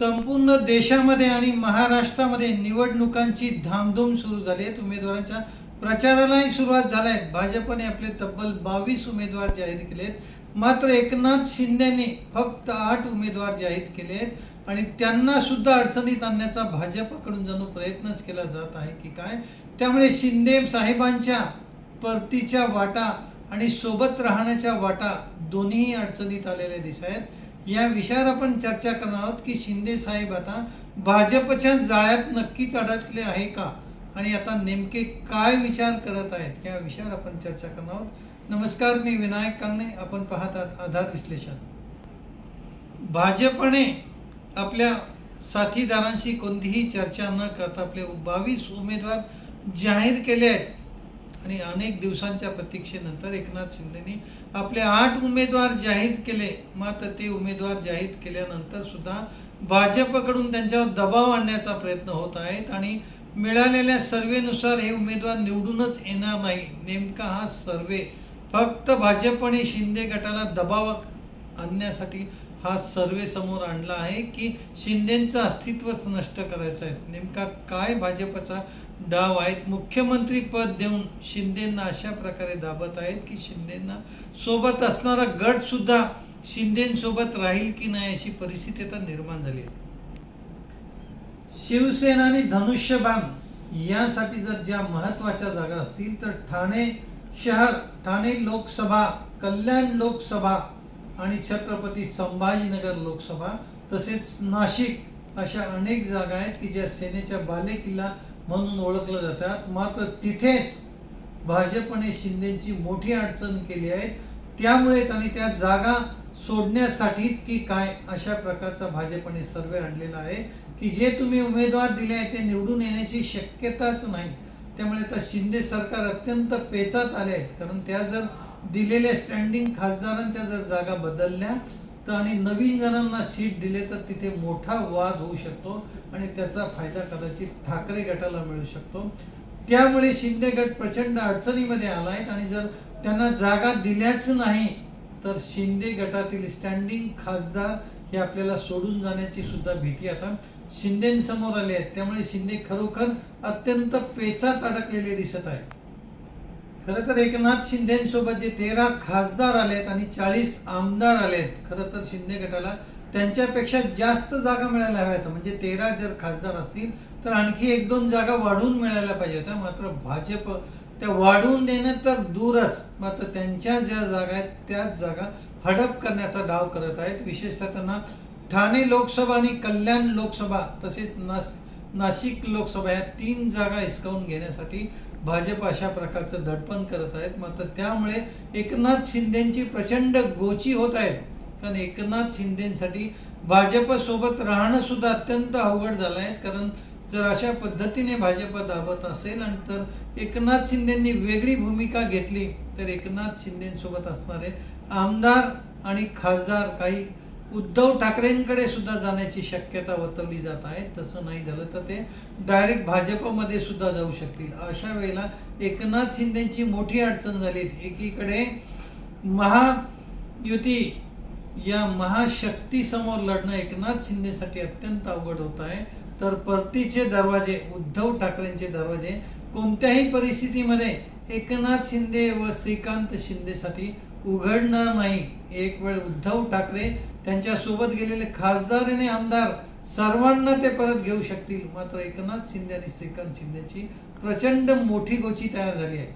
संपूर्ण देशामध्ये आणि महाराष्ट्रामध्ये निवडणुकांची धामधूम सुरू झाली आहे. उमेदवारांच्या प्रचारालाही सुरुवात झाला आहे. भाजपने आपले तब्बल बावीस उमेदवार जाहीर केले आहेत मात्र एकनाथ शिंदेने फक्त आठ उमेदवार जाहीर केले आहेत आणि त्यांना सुद्धा अडचणीत आणण्याचा भाजपकडून जणू प्रयत्नच केला जात आहे की काय? त्यामुळे शिंदे साहेबांच्या परतीच्या वाटा आणि सोबत राहण्याच्या वाटा दोन्ही अडचणीत आलेल्या दिसत आहेत. या विषयावर आपण चर्चा करणार आहोत की शिंदे साहेब आता भाजपच्या जाळ्यात नक्कीच अडकले आहे का? आणि आता नेमके काय विचार करत आहेत? या विषयावर आपण चर्चा करणार आहोत. नमस्कार मी विनायक कांगणे. आपण पाहत आहात आधार विश्लेषण. भाजपने आपल्या साथीदारांशी कोणतीही चर्चा न करता आपले बावीस उमेदवार जाहीर केले आहेत. आणि अनेक दिवसांच्या प्रतीक्षेनंतर एकनाथ शिंदेनी आपले आठ उमेदवार जाहीर केले. मात्र ते उमेदवार जाहीर केल्यानंतर सुद्धा भाजपकडून त्यांच्यावर दबाव आणण्याचा प्रयत्न होत आहेत आणि मिळालेल्या सर्वेनुसार हे उमेदवार निवडूनच येणार नाही. नेमका हा सर्वे फक्त भाजप आणि शिंदे गटाला दबाव आणण्यासाठी हा सर्वे समोर आणला आहे की शिंदेचं अस्तित्वच नष्ट करायचं आहे. नेमका काय भाजपचा डाव आहेत? मुख्यमंत्री पद देऊन शिंदेंना अशा प्रकारे दाबत आहेत की शिंदेंना सोबत असणारा गट सुद्धा शिंदेसोबत राहील की नाही अशी परिस्थिती आता निर्माण झाली आहे. शिवसेना आणि धनुष्यबाण यासाठी जर ज्या महत्त्वाच्या जागा असतील तर ठाणे शहर ठाणे लोकसभा कल्याण लोकसभा आणि छत्रपती संभाजीनगर लोकसभा तसेच नाशिक अशा अनेक जागा आहेत की ज्या सेनेच्या बालेकिल्ला म्हणून ओळखल्या जातात. मात्र तिथेच भाजपने शिंदेची मोठी अडचण केली आहे. त्यामुळेच आणि त्या जागा सोडण्यासाठीच की काय अशा प्रकारचा भाजपने सर्वे आणलेला आहे की जे तुम्ही उमेदवार दिले आहे ते निवडून येण्याची शक्यताच नाही. त्यामुळे आता शिंदे सरकार अत्यंत पेचात आले आहेत. कारण त्या जर दिलेल्या स्टँडिंग खासदारांच्या जर जागा बदलल्या तर आणि नवीन जणांना सीट दिले तर तिथे मोठा वाद होऊ शकतो आणि त्याचा फायदा कदाचित ठाकरे गटाला मिळू शकतो. त्यामुळे शिंदे गट प्रचंड अडचणीमध्ये आला आहेत आणि जर त्यांना जागा दिल्याच नाही तर शिंदे गटातील स्टँडिंग खासदार हे आपल्याला सोडून जाण्याची सुद्धा भीती आता शिंदेसमोर आली आहे. त्यामुळे शिंदे खरोखर अत्यंत पेचात अडकलेले दिसत आहे खरं तर एकनाथ शिंदेसोबत जे तेरा खासदार आलेत आणि चाळीस आमदार आलेत खरं तर शिंदे गटाला त्यांच्यापेक्षा जास्त जागा मिळायला हव्या होत्या. म्हणजे तेरा जर खासदार असतील तर आणखी एक दोन जागा वाढवून मिळायला पाहिजे होत्या. मात्र भाजप त्या वाढवून देणं तर दूरच. मात्र त्यांच्या ज्या जागा आहेत त्याच जागा हडप करण्याचा डाव करत आहेत. विशेषतः त्यांना ठाणे लोकसभा आणि कल्याण लोकसभा तसेच नास नाशिक लोकसभा या तीन जागा हिसकावून घेण्यासाठी भाजप अशा प्रकारचं दडपण करत आहेत. मात्र त्यामुळे एकनाथ शिंदेची प्रचंड गोची होत आहेत. कारण एकनाथ शिंदेसाठी भाजपसोबत राहणं सुद्धा अत्यंत अवघड झालं आहे. कारण जर अशा पद्धतीने भाजप दाबत असेल आणि तर एकनाथ शिंदेंनी वेगळी भूमिका घेतली तर एकनाथ शिंदेसोबत असणारे आमदार आणि खासदार काही उद्धव ठाकरेंकडे सुद्धा जाण्याची शक्यता वर्तवली जात आहे. तसं नाही झालं तर ते डायरेक्ट भाजपमध्ये सुद्धा जाऊ शकतील. अशा वेळेला एकनाथ शिंदेची मोठी अडचण झाली. एकीकडे महायुती या महाशक्तीसमोर लढणं एकनाथ शिंदेसाठी अत्यंत अवघड होत आहे. तर परतीचे दरवाजे उद्धव ठाकरेंचे दरवाजे कोणत्याही परिस्थितीमध्ये एकनाथ शिंदे व श्रीकांत शिंदेसाठी उघडणार नाही. एक वेळ उद्धव ठाकरे त्यांच्यासोबत गेलेले खासदार आणि आमदार सर्वांना ते परत घेऊ शकतील. मात्र एकनाथ शिंदे आणि श्रीकांत शिंदेची प्रचंड मोठी गोची तयार झाली आहे.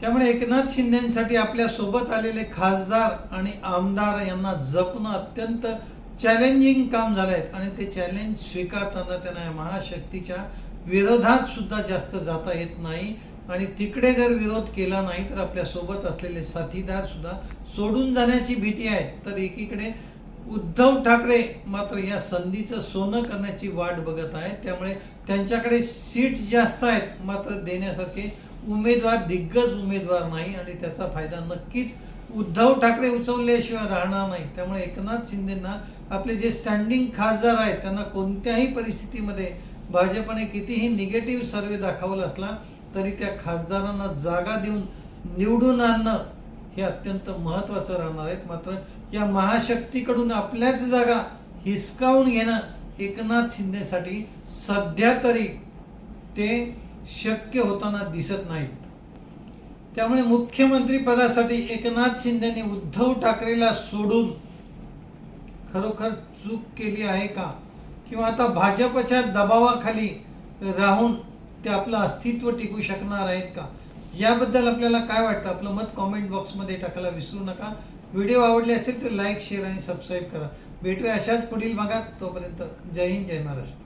त्यामुळे एकनाथ शिंदेसाठी आपल्यासोबत आलेले खासदार आणि आमदार यांना जपणं अत्यंत चॅलेंजिंग काम झालं आहे आणि ते चॅलेंज स्वीकारताना त्यांना या महाशक्तीच्या विरोधात सुद्धा जास्त जाता येत नाही. आणि तिकडे जर विरोध केला नाही तर आपल्यासोबत असलेले साथीदार सुद्धा सोडून जाण्याची भीती आहे. तर एकीकडे उद्धव ठाकरे मात्र या संधीचं सोनं करण्याची वाट बघत आहेत. त्यामुळे त्यांच्याकडे सीट जास्त आहेत मात्र देण्यासारखे उमेदवार दिग्गज उमेदवार नाही आणि त्याचा फायदा नक्कीच उद्धव ठाकरे उचवल्याशिवाय राहणार नाही. त्यामुळे एकनाथ शिंदेना आपले जे स्टँडिंग खासदार आहेत त्यांना कोणत्याही परिस्थितीमध्ये भाजपने कितीही निगेटिव्ह सर्वे दाखवला असला तरी त्या खासदारांना जागा देऊन निवडून आणणं हे अत्यंत महत्त्वाचं राहणार आहेत मात्र या महाशक्तीकडून आपल्याच जागा हिसकावून घेणं एकनाथ शिंदेसाठी सध्या तरी ते शक्य होताना दिसत नाहीत. त्यामुळे मुख्यमंत्री पदासाठी एकनाथ शिंदेने उद्धव ठाकरेला सोडून खरोखर चूक केली आहे का? किंवा आता भाजपच्या दबावाखाली राहून ते आपलं अस्तित्व टिकू शकणार आहेत का? याबद्दल आपल्याला काय वाटतं? आपलं मत कॉमेंट बॉक्समध्ये टाकायला विसरू नका. व्हिडिओ आवडले असेल तर लाईक शेअर आणि सबस्क्राईब करा. भेटूया अशाच पुढील भागात. तोपर्यंत जय हिंद जय महाराष्ट्र.